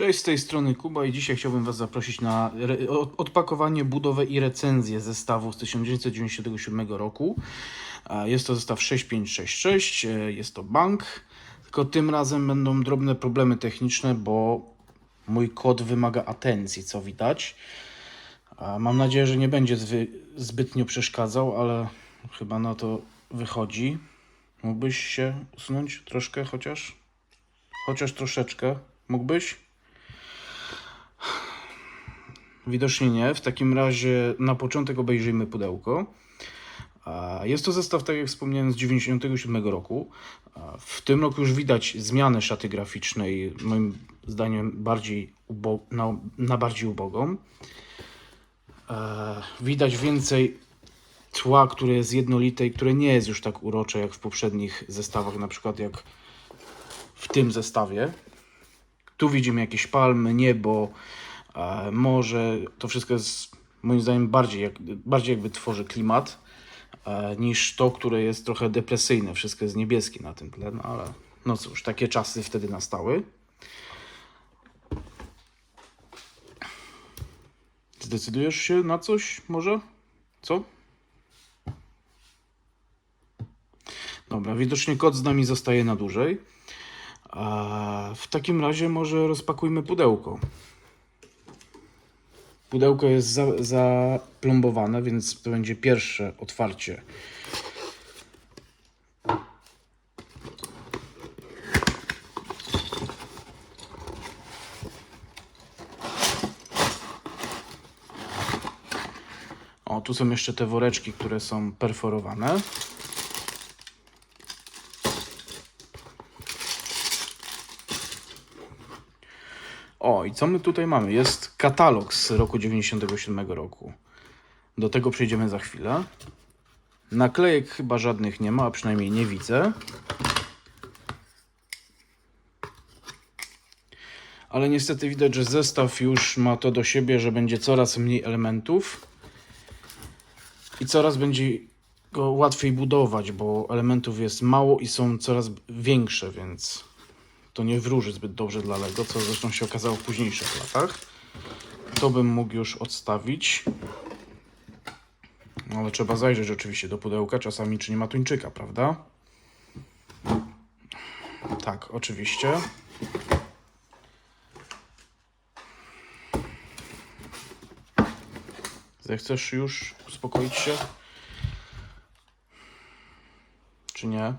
Cześć, z tej strony Kuba i dzisiaj chciałbym Was zaprosić na odpakowanie, budowę i recenzję zestawu z 1997 roku. Jest to zestaw 6566, e, jest to bank, tylko tym razem będą drobne problemy techniczne, bo mój kod wymaga atencji, co widać. Mam nadzieję, że nie będzie zbytnio przeszkadzał, ale chyba na to wychodzi. Mógłbyś się usunąć troszkę chociaż? Chociaż troszeczkę. Mógłbyś? Widocznie nie. W takim razie na początek obejrzyjmy pudełko. Jest to zestaw, tak jak wspomniałem, z 97 roku. W tym roku już widać zmianę szaty graficznej, moim zdaniem bardziej na, na bardziej ubogą. Widać więcej tła, które jest jednolite i które nie jest już tak urocze jak w poprzednich zestawach, na przykład jak w tym zestawie. Tu widzimy jakieś palmy, niebo, e, morze. To wszystko jest moim zdaniem bardziej, jak, bardziej jakby tworzy klimat e, niż to, które jest trochę depresyjne. Wszystko jest niebieskie na tym tle, no ale no cóż, takie czasy wtedy nastały. Zdecydujesz się na coś może? Co? Dobra, widocznie kot z nami zostaje na dłużej. A w takim razie może rozpakujmy pudełko. Pudełko jest za, zaplombowane, więc to będzie pierwsze otwarcie. O, tu są jeszcze te woreczki, które są perforowane. I co my tutaj mamy? Jest katalog z roku 97 roku. Do tego przejdziemy za chwilę. Naklejek chyba żadnych nie ma, a przynajmniej nie widzę. Ale niestety widać, że zestaw już ma to do siebie, że będzie coraz mniej elementów i coraz będzie go łatwiej budować, bo elementów jest mało i są coraz większe, więc to nie wróży zbyt dobrze dla Lego, co zresztą się okazało w późniejszych latach. To bym mógł już odstawić. No, ale trzeba zajrzeć oczywiście do pudełka, czasami czy nie ma tuńczyka, prawda? Tak, oczywiście. Zechcesz już uspokoić się? Czy nie?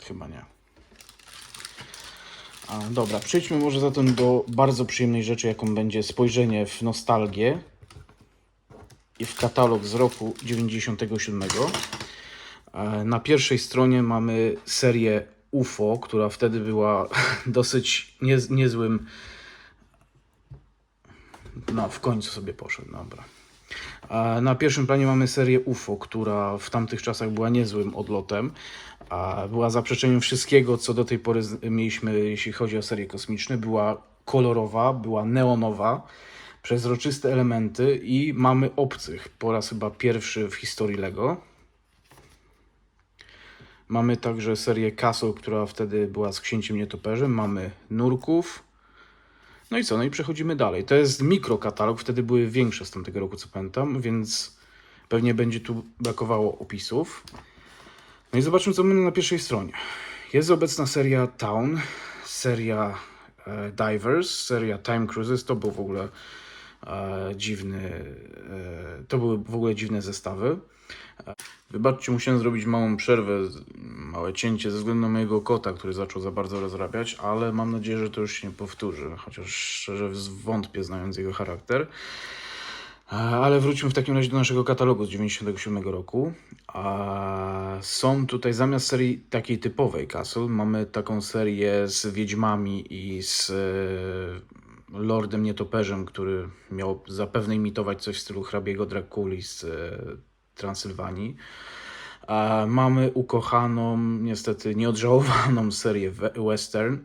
Chyba nie. A, dobra, przejdźmy może zatem do bardzo przyjemnej rzeczy, jaką będzie spojrzenie w nostalgię i w katalog z roku 97. E, Na pierwszej stronie mamy serię UFO, która wtedy była dosyć niez, niezłym. No, w końcu sobie poszedł, dobra. E, Na pierwszym planie mamy serię UFO, która w tamtych czasach była niezłym odlotem. A Była zaprzeczeniem wszystkiego, co do tej pory mieliśmy, jeśli chodzi o serie kosmiczne. Była kolorowa, była neonowa, przezroczyste elementy i mamy obcych. Po raz chyba pierwszy w historii LEGO. Mamy także serię Castle, która wtedy była z księciem nietoperzem. Mamy nurków. No i co? No i przechodzimy dalej. To jest mikrokatalog, wtedy były większe z tamtego roku, co pamiętam, więc pewnie będzie tu brakowało opisów. No i zobaczmy, co mamy na pierwszej stronie. Jest obecna seria Town, seria e, Divers, seria Time Cruises. To był w ogóle e, dziwny, e, to były w ogóle dziwne zestawy. E, Wybaczcie, musiałem zrobić małą przerwę, małe cięcie ze względu na mojego kota, który zaczął za bardzo rozrabiać, ale mam nadzieję, że to już się nie powtórzy, chociaż szczerze wątpię, znając jego charakter. E, Ale wróćmy w takim razie do naszego katalogu z 97 roku. Są tutaj zamiast serii takiej typowej Castle, mamy taką serię z Wiedźmami i z e, Lordem Nietoperzem, który miał zapewne imitować coś w stylu hrabiego Drakuli z e, Transylwanii. Mamy ukochaną, niestety nieodżałowaną serię we- western,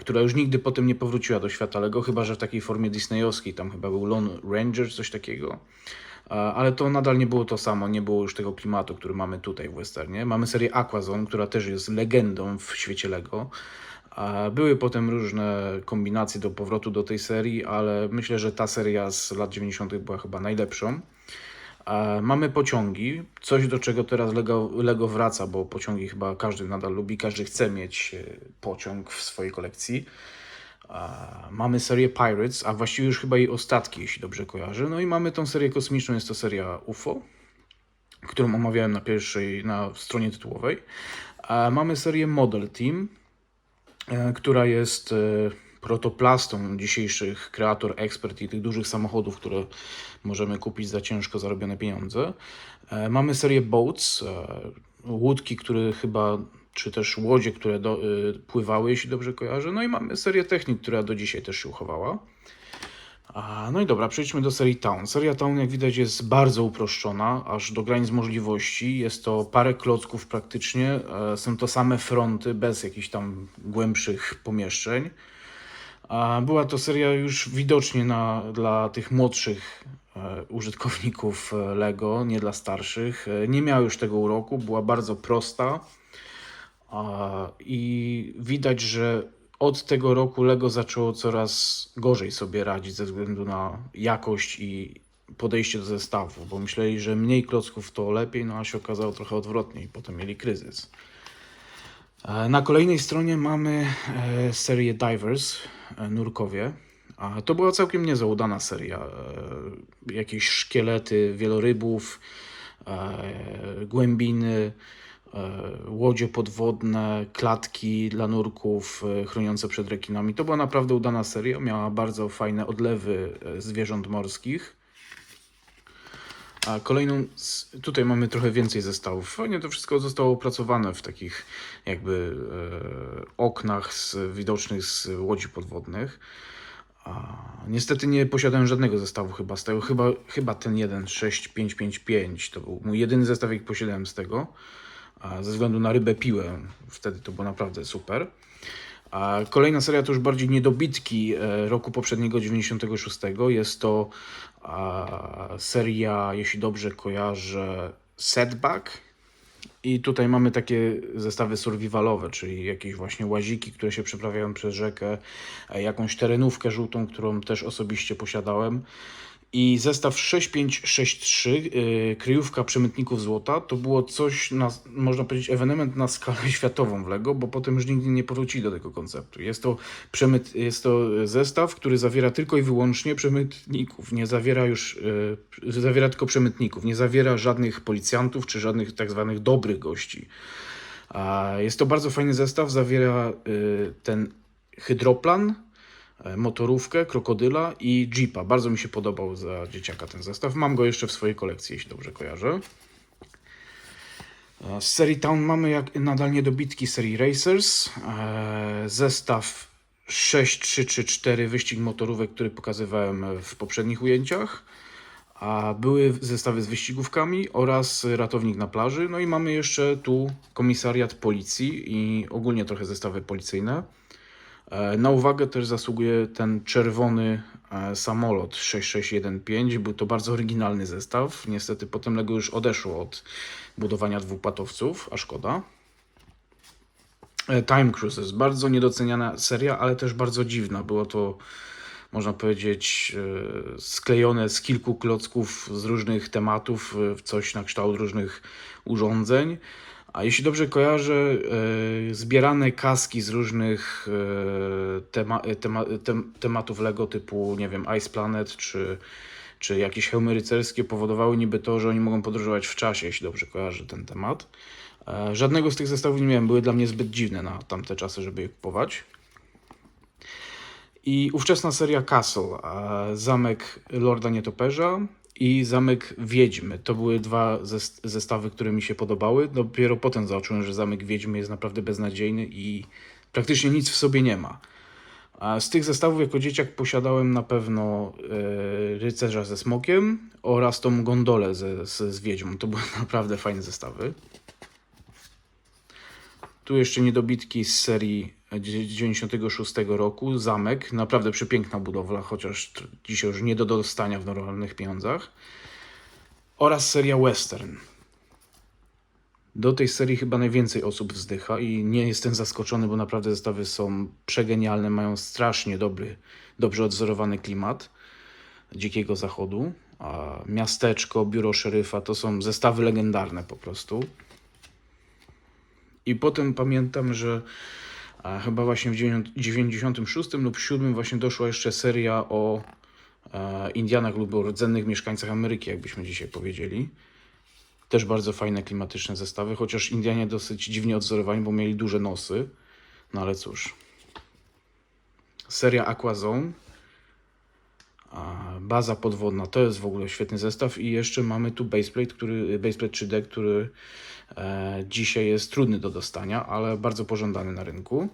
która już nigdy potem nie powróciła do świata Lego, chyba że w takiej formie disneyowskiej, tam chyba był Lone Ranger, coś takiego. A, Ale to nadal nie było to samo, nie było już tego klimatu, który mamy tutaj w westernie. Mamy serię Aquazone, która też jest legendą w świecie Lego. E, Były potem różne kombinacje do powrotu do tej serii, ale myślę, że ta seria z lat 90. była chyba najlepszą. E, Mamy pociągi, coś do czego teraz Lego, Lego wraca, bo pociągi chyba każdy nadal lubi, każdy chce mieć e, pociąg w swojej kolekcji. Mamy serię Pirates, a właściwie już chyba jej ostatki, jeśli dobrze kojarzę. No i mamy tą serię kosmiczną, jest to seria UFO, którą omawiałem na pierwszej, na stronie tytułowej. Mamy serię Model Team, e, która jest e, protoplastą dzisiejszych kreator ekspert i tych dużych samochodów, które możemy kupić za ciężko zarobione pieniądze. E, Mamy serię Boats, łódki, które chyba, czy też łodzie, które do, e, pływały, jeśli dobrze kojarzę. No i mamy serię Technik, która do dzisiaj też się uchowała. A, No i dobra, przejdźmy do serii Town. Seria Town, jak widać, jest bardzo uproszczona, aż do granic możliwości. Jest to parę klocków praktycznie. e, Są to same fronty, bez jakichś tam głębszych pomieszczeń. A Była to seria już widocznie na, dla tych młodszych e, użytkowników e, Lego, nie dla starszych. Nie miała już tego uroku, była bardzo prosta. I widać, że od tego roku Lego zaczęło coraz gorzej sobie radzić ze względu na jakość i podejście do zestawu, bo myśleli, że mniej klocków to lepiej, no a się okazało trochę odwrotnie i potem mieli kryzys. E, Na kolejnej stronie mamy e, serię Divers, e, nurkowie. A to była całkiem niezła udana seria. Jakieś szkielety wielorybów, głębiny, łodzie podwodne, klatki dla nurków e, chroniące przed rekinami. To była naprawdę udana seria. Miała bardzo fajne odlewy e, zwierząt morskich. A kolejną, tutaj mamy trochę więcej zestawów. Fajnie to wszystko zostało opracowane w takich jakby e, oknach z, widocznych z łodzi podwodnych. A, niestety nie posiadałem żadnego zestawu chyba z tego. Chyba, chyba ten jeden 6555 to był mój jedyny zestaw, jaki posiadałem z tego. Ze względu na rybę piłę. Wtedy to było naprawdę super. A kolejna seria to już bardziej niedobitki e, roku poprzedniego, 96. Jest to seria, jeśli dobrze kojarzę, Setback. I tutaj mamy takie zestawy survivalowe, czyli jakieś właśnie łaziki, które się przeprawiają przez rzekę, e, jakąś terenówkę żółtą, którą też osobiście posiadałem. I zestaw 6563, yy, kryjówka przemytników złota, to było coś, na, można powiedzieć, ewenement na skalę światową w LEGO, bo potem już nigdy nie powrócili do tego konceptu. Jest to, przemyt, jest to zestaw, który zawiera tylko i wyłącznie przemytników, nie zawiera już, yy, zawiera tylko przemytników, nie zawiera żadnych policjantów czy żadnych tak zwanych dobrych gości. A Jest to bardzo fajny zestaw, zawiera y, ten hydroplan, motorówkę, krokodyla i jeepa. Bardzo mi się podobał za dzieciaka ten zestaw. Mam go jeszcze w swojej kolekcji, jeśli dobrze kojarzę. E, Z serii Town mamy jak nadal niedobitki serii Racers. E, Zestaw 6334 wyścig motorówek, który pokazywałem w poprzednich ujęciach. A były zestawy z wyścigówkami oraz ratownik na plaży. No i mamy jeszcze tu komisariat policji i ogólnie trochę zestawy policyjne. E, Na uwagę też zasługuje ten czerwony e, samolot 6615. Był to bardzo oryginalny zestaw. Niestety potem Lego już odeszło od budowania dwupłatowców, a szkoda. E, Time Cruises. Bardzo niedoceniana seria, ale też bardzo dziwna. Było to, można powiedzieć, sklejone z kilku klocków z różnych tematów w coś na kształt różnych urządzeń. A jeśli dobrze kojarzę, e, zbierane kaski z różnych e, tema, e, tema, tem, tematów Lego typu, nie wiem, Ice Planet czy, czy jakieś hełmy rycerskie powodowały niby to, że oni mogą podróżować w czasie, jeśli dobrze kojarzę ten temat. Żadnego z tych zestawów nie miałem, były dla mnie zbyt dziwne na tamte czasy, żeby je kupować. I ówczesna seria Castle, Zamek Lorda Nietoperza i Zamek Wiedźmy. To były dwa zes- zestawy, które mi się podobały. Dopiero potem zobaczyłem, że Zamek Wiedźmy jest naprawdę beznadziejny i praktycznie nic w sobie nie ma. A z tych zestawów jako dzieciak posiadałem na pewno e, Rycerza ze Smokiem oraz tą gondolę ze, z, z Wiedźmą. To były naprawdę fajne zestawy. Tu jeszcze niedobitki z serii 96 roku. Zamek, naprawdę przepiękna budowla, chociaż dzisiaj już nie do dostania w normalnych pieniądzach. Oraz seria Western. Do tej serii chyba najwięcej osób wzdycha i nie jestem zaskoczony, bo naprawdę zestawy są przegenialne, mają strasznie dobry, dobrze odzorowany klimat Dzikiego Zachodu. A miasteczko, biuro szeryfa to są zestawy legendarne po prostu. I potem pamiętam, że chyba właśnie w 96 lub 7 właśnie doszła jeszcze seria o e, Indianach lub o rdzennych mieszkańcach Ameryki, jakbyśmy dzisiaj powiedzieli. Też bardzo fajne, klimatyczne zestawy, chociaż Indianie dosyć dziwnie odzorowani, bo mieli duże nosy. No ale cóż. Seria Aquazone. Baza podwodna to jest w ogóle świetny zestaw i jeszcze mamy tu baseplate, który, baseplate 3D, który e, dzisiaj jest trudny do dostania, ale bardzo pożądany na rynku.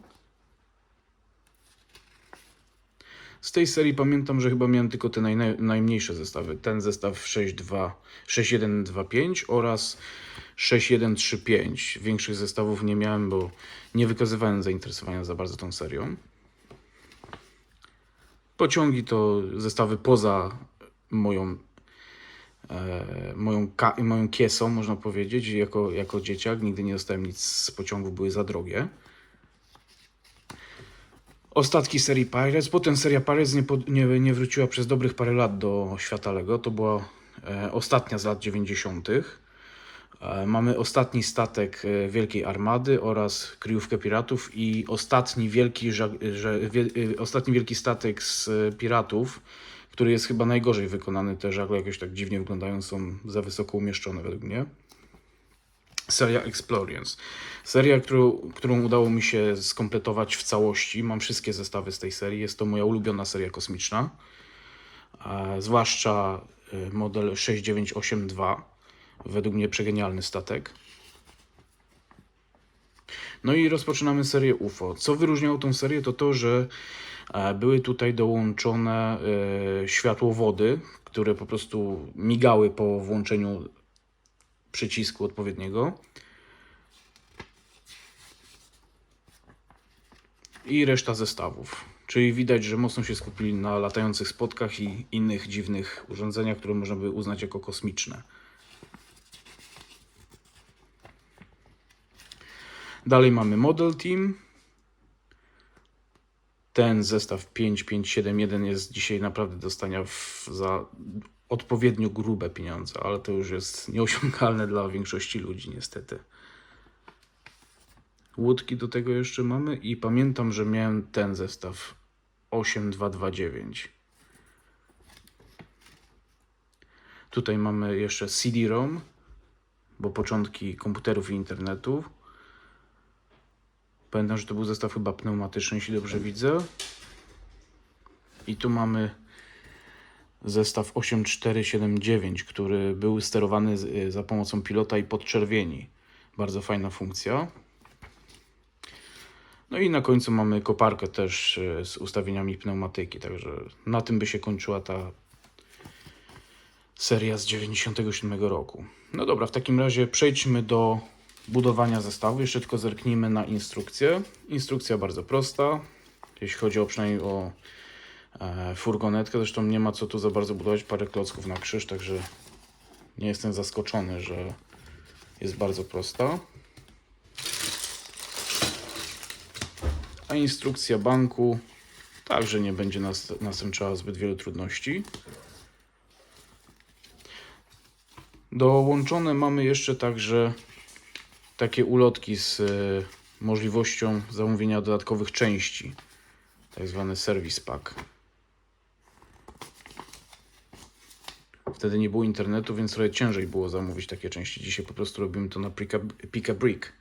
Z tej serii pamiętam, że chyba miałem tylko te naj, najmniejsze zestawy. Ten zestaw 6.2, 6.1.2.5 oraz 6.1.3.5. Większych zestawów nie miałem, bo nie wykazywałem zainteresowania za bardzo tą serią. Pociągi to zestawy poza moją, e, moją, moją kiesą, można powiedzieć. Jako, jako dzieciak nigdy nie dostałem nic z pociągów, były za drogie. Ostatki serii Pirates. Potem seria Pirates nie, nie, nie wróciła przez dobrych parę lat do świata Lego. To była e, ostatnia z lat 90. E, mamy ostatni statek e, Wielkiej Armady oraz kryjówkę piratów i ostatni wielki, e, ostatni wielki statek z piratów, który jest chyba najgorzej wykonany. Te żagle jakoś tak dziwnie wyglądają, są za wysoko umieszczone według mnie. Seria Explosions. Seria, którą, którą udało mi się skompletować w całości. Mam wszystkie zestawy z tej serii. Jest to moja ulubiona seria kosmiczna. Zwłaszcza model 6982. Według mnie przegenialny statek. No i rozpoczynamy serię UFO. Co wyróżniało tą serię, to to, że e, były tutaj dołączone e, światłowody, które po prostu migały po włączeniu przycisku odpowiedniego. I reszta zestawów. Czyli widać, że mocno się skupili na latających spotkach i innych dziwnych urządzeniach, które można by uznać jako kosmiczne. Dalej mamy Model Team. Ten zestaw 5571 jest dzisiaj naprawdę do stania w, za odpowiednio grube pieniądze, ale to już jest nieosiągalne dla większości ludzi, niestety. Łódki do tego jeszcze mamy i pamiętam, że miałem ten zestaw 8229. Tutaj mamy jeszcze CD-ROM, bo początki komputerów i internetu. Pamiętam, że to był zestaw chyba pneumatyczny, jeśli dobrze widzę. I tu mamy zestaw 8479, który był sterowany z- za pomocą pilota i podczerwieni. Bardzo fajna funkcja. No i na końcu mamy koparkę też e, z ustawieniami pneumatyki, także na tym by się kończyła ta seria z 97 roku. No dobra, w takim razie przejdźmy do budowania zestawu. Jeszcze tylko zerknijmy na instrukcję. Instrukcja bardzo prosta, jeśli chodzi o przynajmniej o e, furgonetkę. Zresztą nie ma co tu za bardzo budować, parę klocków na krzyż, także nie jestem zaskoczony, że jest bardzo prosta. A instrukcja banku także nie będzie nas następczała zbyt wielu trudności. Dołączone mamy jeszcze także takie ulotki z e, możliwością zamówienia dodatkowych części, tak zwany service pack. Wtedy nie było internetu, więc trochę ciężej było zamówić takie części. Dzisiaj po prostu robimy to na Pick- a Brick.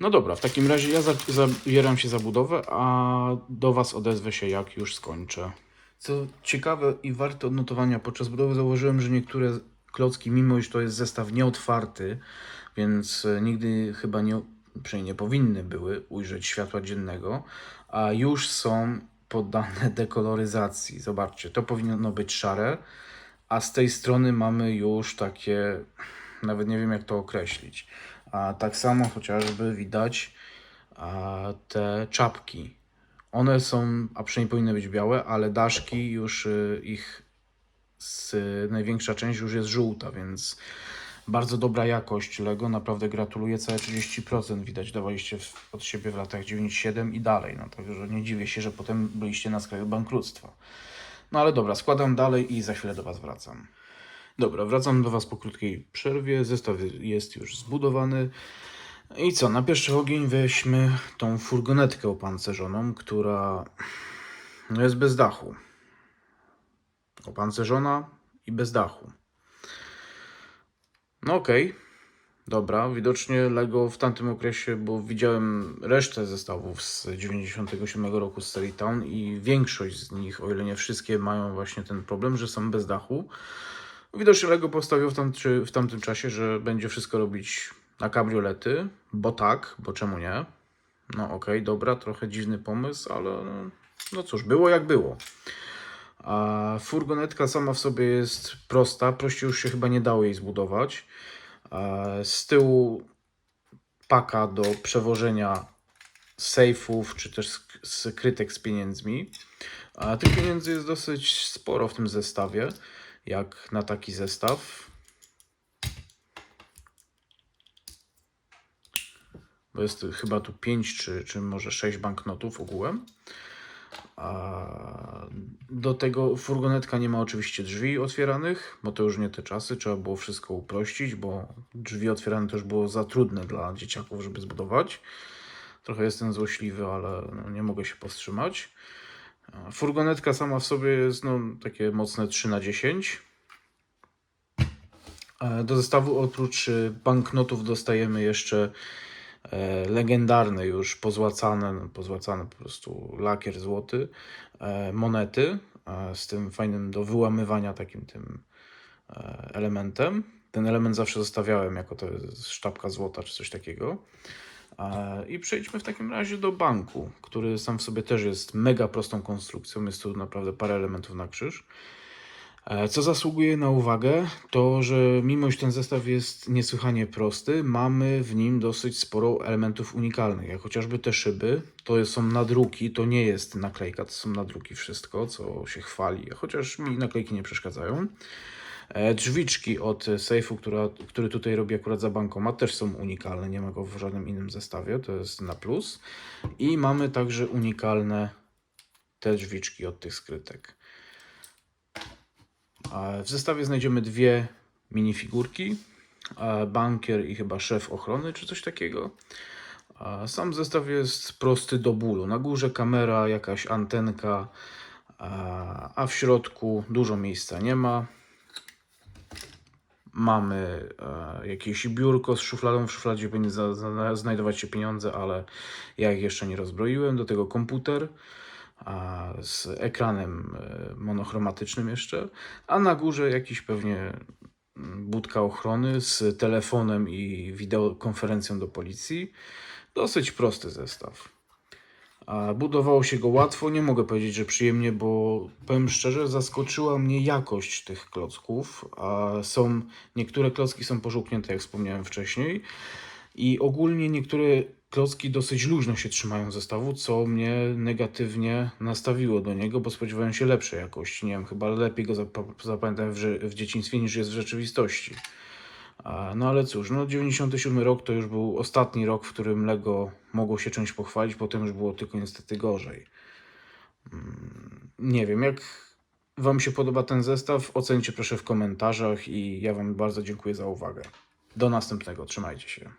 No dobra, w takim razie ja za, zabieram się za budowę, a do Was odezwę się jak już skończę. Co ciekawe i warte odnotowania, podczas budowy zauważyłem, że niektóre klocki, mimo iż to jest zestaw nieotwarty, więc e, nigdy chyba nie, przynajmniej nie powinny były ujrzeć światła dziennego, a już są poddane dekoloryzacji. Zobaczcie, to powinno być szare, a z tej strony mamy już takie, nawet nie wiem jak to określić. A tak samo chociażby widać a, te czapki. One są, a przynajmniej powinny być białe, ale daszki już y, ich z, największa część już jest żółta, więc Bardzo dobra jakość Lego, naprawdę gratuluję, całe 30% widać dawaliście od siebie w latach 97 i dalej, no także nie dziwię się, że potem byliście na skraju bankructwa. No ale dobra, składam dalej i za chwilę do Was wracam. Dobra, wracam do Was po krótkiej przerwie, zestaw jest już zbudowany. I co, na pierwszy ogień weźmy tą furgonetkę opancerzoną, która no jest bez dachu. Opancerzona i bez dachu. No okej, dobra, widocznie Lego w tamtym okresie, bo widziałem resztę zestawów z 97 roku z serii Town i większość z nich, o ile nie wszystkie, mają właśnie ten problem, że są bez dachu. Widocznie Lego postawił w, tamty, w tamtym czasie, że będzie wszystko robić na kabriolety, bo tak, bo czemu nie? No okej, dobra, trochę dziwny pomysł, ale no, no cóż, było jak było. A furgonetka sama w sobie jest prosta, prościej już się chyba nie dało jej zbudować. Z tyłu paka do przewożenia sejfów, czy też sk- skrytek z pieniędzmi. A tych pieniędzy jest dosyć sporo w tym zestawie, jak na taki zestaw. Bo jest chyba tu 5 czy, czy może 6 banknotów ogółem. Do tego furgonetka nie ma oczywiście drzwi otwieranych, bo to już nie te czasy, trzeba było wszystko uprościć, bo drzwi otwierane już było za trudne dla dzieciaków, żeby zbudować. Trochę jestem złośliwy, ale no, nie mogę się powstrzymać. Furgonetka sama w sobie jest no, takie mocne 3 na 10. E, Do zestawu oprócz e, banknotów dostajemy jeszcze legendarne już pozłacane, no, pozłacane po prostu lakier złoty, e, monety e, z tym fajnym do wyłamywania takim tym e, elementem. Ten element zawsze zostawiałem jako to sztabka złota czy coś takiego. E, I przejdźmy w takim razie do banku, który sam w sobie też jest mega prostą konstrukcją. Jest tu naprawdę parę elementów na krzyż. E, Co zasługuje na uwagę, to że mimo iż ten zestaw jest niesłychanie prosty, mamy w nim dosyć sporo elementów unikalnych, jak chociażby te szyby, to są nadruki, to nie jest naklejka, to są nadruki wszystko, co się chwali, chociaż mi naklejki nie przeszkadzają. E, Drzwiczki od sejfu, która, który tutaj robi akurat za bankomat, też są unikalne, nie ma go w żadnym innym zestawie, to jest na plus. I mamy także unikalne te drzwiczki od tych skrytek. A W zestawie znajdziemy dwie minifigurki, e, bankier i chyba szef ochrony, czy coś takiego. A Sam zestaw jest prosty do bólu. Na górze kamera, jakaś antenka, a w środku dużo miejsca nie ma. Mamy e, jakieś biurko z szufladą. W szufladzie za, znajdować się pieniądze, ale ja ich jeszcze nie rozbroiłem. Do tego komputer z ekranem e, monochromatycznym jeszcze, a na górze jakiś pewnie mm, budka ochrony z telefonem i wideokonferencją do policji. Dosyć prosty zestaw. Budowało się go łatwo, nie mogę powiedzieć, że przyjemnie, bo powiem szczerze, zaskoczyła mnie jakość tych klocków. Są, niektóre klocki są pożółknięte, jak wspomniałem wcześniej. I ogólnie niektóre klocki dosyć luźno się trzymają zestawu, co mnie negatywnie nastawiło do niego, bo spodziewałem się lepszej jakości. Nie wiem, chyba lepiej go zap- zapamiętałem w, w dzieciństwie niż jest w rzeczywistości. No ale cóż, no 97 rok to już był ostatni rok, w którym Lego mogło się czymś pochwalić, potem już było tylko niestety gorzej. Mm, Nie wiem, jak Wam się podoba ten zestaw, ocencie proszę w komentarzach i ja Wam bardzo dziękuję za uwagę. Do następnego, trzymajcie się.